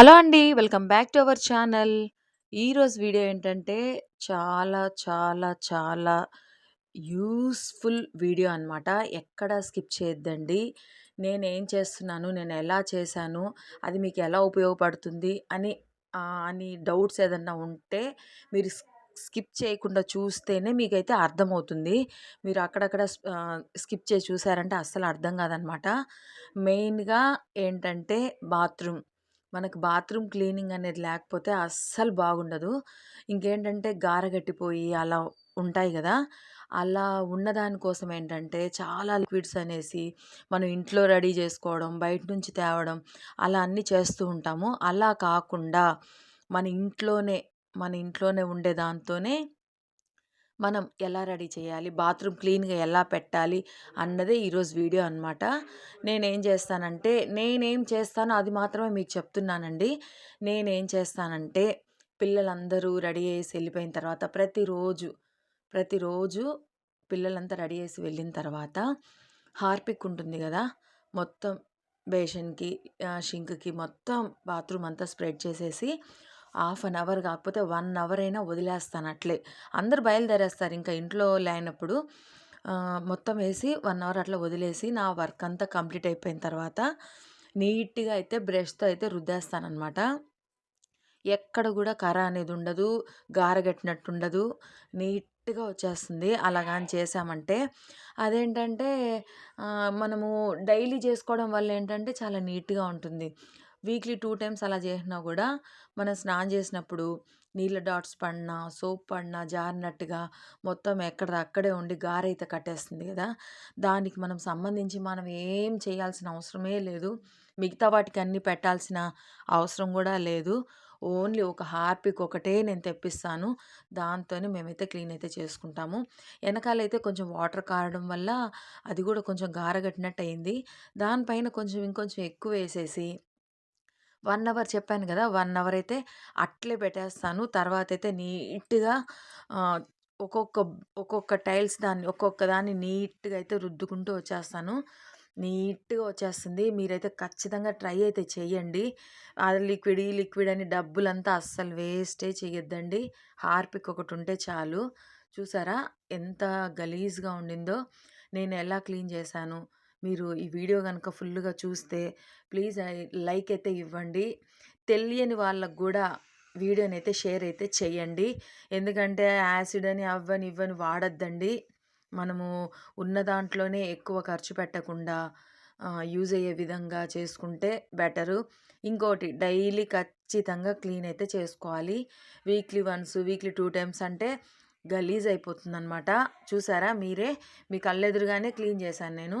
Hello అండి. Welcome back to our channel. ఈరోజు video ఏంటంటే చాలా, చాలా, చాలా యూస్ఫుల్ వీడియో అనమాట. ఎక్కడ స్కిప్ చేయొద్దండి. ఏం చేస్తున్నాను, నేను ఎలా చేశాను, అది మీకు ఎలా ఉపయోగపడుతుంది అని అని డౌట్స్ ఏదన్నా ఉంటే మీరు స్కిప్ చేయకుండా చూస్తేనే మీకైతే అర్థమవుతుంది. మీరు అక్కడక్కడ స్కిప్ చేసి చూసారంటే అస్సలు అర్థం కాదనమాట. మెయిన్‌గా ఏంటంటే బాత్రూమ్. మనకు బాత్రూమ్ క్లీనింగ్ అనేది లేకపోతే అస్సలు బాగుండదు. ఇంకేంటంటే గారగట్టిపోయి అలా ఉంటాయి కదా అలా ఉన్నదానికోసం ఏంటంటే చాలా లిక్విడ్స్ అనేసి మనం ఇంట్లో రెడీ చేసుకోవడం, బయట నుంచి తేవడం అలా అన్నీ చేస్తూ ఉంటాము. అలా కాకుండా మన ఇంట్లోనే, మన ఇంట్లోనే ఉండే దాంతోనే మనం ఎలా రెడీ చేయాలి, బాత్రూమ్ క్లీన్‌గా ఎలా పెట్టాలి అన్నదే ఈరోజు వీడియో అనమాట. నేనేం చేస్తానంటే, నేనేం చేస్తానో అది మాత్రమే మీకు చెప్తున్నానండి. నేనేం చేస్తానంటే, పిల్లలందరూ రెడీ చేసి వెళ్ళిపోయిన తర్వాత ప్రతిరోజు, ప్రతిరోజు పిల్లలంతా రెడీ చేసి వెళ్ళిన తర్వాత హార్పిక్ ఉంటుంది కదా మొత్తం బేషన్‌కి షింక్‌కి మొత్తం బాత్రూమ్ అంతా స్ప్రెడ్ చేసేసి హాఫ్ అన్ అవర్ కాకపోతే వన్ అవర్ అయినా వదిలేస్తాను అట్లే. అందరు బయలుదేరేస్తారు ఇంకా ఇంట్లో లేనప్పుడు. మొత్తం వేసి వన్ అవర్ అట్లా వదిలేసి నా వర్క్ అంతా కంప్లీట్ అయిపోయిన తర్వాత నీట్‌గా అయితే బ్రష్‌తో అయితే రుద్దేస్తానమాట ఎక్కడ కూడా కర అనేది ఉండదు. గారగట్టినట్టు ఉండదు. నీట్‌గా వచ్చేస్తుంది. అలాగా అని చేశామంటే. అదేంటంటే మనము డైలీ చేసుకోవడం వల్ల ఏంటంటే చాలా నీట్‌గా ఉంటుంది. వీక్లీ టూ టైమ్స్ అలా చేసినా కూడా మనం స్నానం చేసినప్పుడు నీళ్ళ డాట్స్ పడినా, సోప్ పడినా జారినట్టుగా మొత్తం ఎక్కడ అక్కడే ఉండి గారైతే కట్టేస్తుంది కదా దానికి మనం సంబంధించి మనం ఏం చేయాల్సిన అవసరమే లేదు. మిగతా వాటికి అన్నీ పెట్టాల్సిన అవసరం కూడా లేదు. ఓన్లీ ఒక హార్పిక్ ఒకటే నేను తెప్పిస్తాను. దాంతోనే మేమైతే క్లీన్ అయితే చేసుకుంటాము. వెనకాలైతే కొంచెం వాటర్ కారడం వల్ల అది కూడా కొంచెం గారగట్టినట్టు అయింది. దానిపైన కొంచెం ఇంకొంచెం ఎక్కువ వేసేసి వన్ అవర్ చెప్పాను కదా వన్ అవర్ అయితే అట్లే పెట్టేస్తాను. తర్వాత అయితే నీట్‌గా ఒక్కొక్క ఒక్కొక్క టైల్స్ దాన్ని ఒక్కొక్క దాన్ని నీట్‌గా అయితే రుద్దుకుంటూ వచ్చేస్తాను. నీట్‌గా వచ్చేస్తుంది. మీరైతే ఖచ్చితంగా ట్రై అయితే చేయండి. అది లిక్విడ్, ఈ లిక్విడ్ అని డబ్బులంతా అస్సలు వేస్టే చేయొద్దండి. హార్పిక్ ఒకటి ఉంటే చాలు. చూసారా ఎంత గలీజ్‌గా ఉండిందో. నేను ఎలా క్లీన్ చేశాను. మీరు ఈ వీడియో కనుక ఫుల్‌గా చూస్తే ప్లీజ్ లైక్ అయితే ఇవ్వండి. తెలియని వాళ్ళకు కూడా వీడియోని అయితే షేర్ అయితే చేయండి. ఎందుకంటే యాసిడ్ అని అవ్వని, ఇవ్వని వాడొద్దండి. మనము ఉన్న దాంట్లోనే ఎక్కువ ఖర్చు పెట్టకుండా యూజ్ అయ్యే విధంగా చేసుకుంటే బెటరు. ఇంకోటి డైలీ ఖచ్చితంగా క్లీన్ అయితే చేసుకోవాలి. Weekly once, weekly two times అంటే గలీజ్ అయిపోతుందనమాట. చూసారా మీరే మీ కళ్ళెదురుగానే క్లీన్ చేశాను నేను.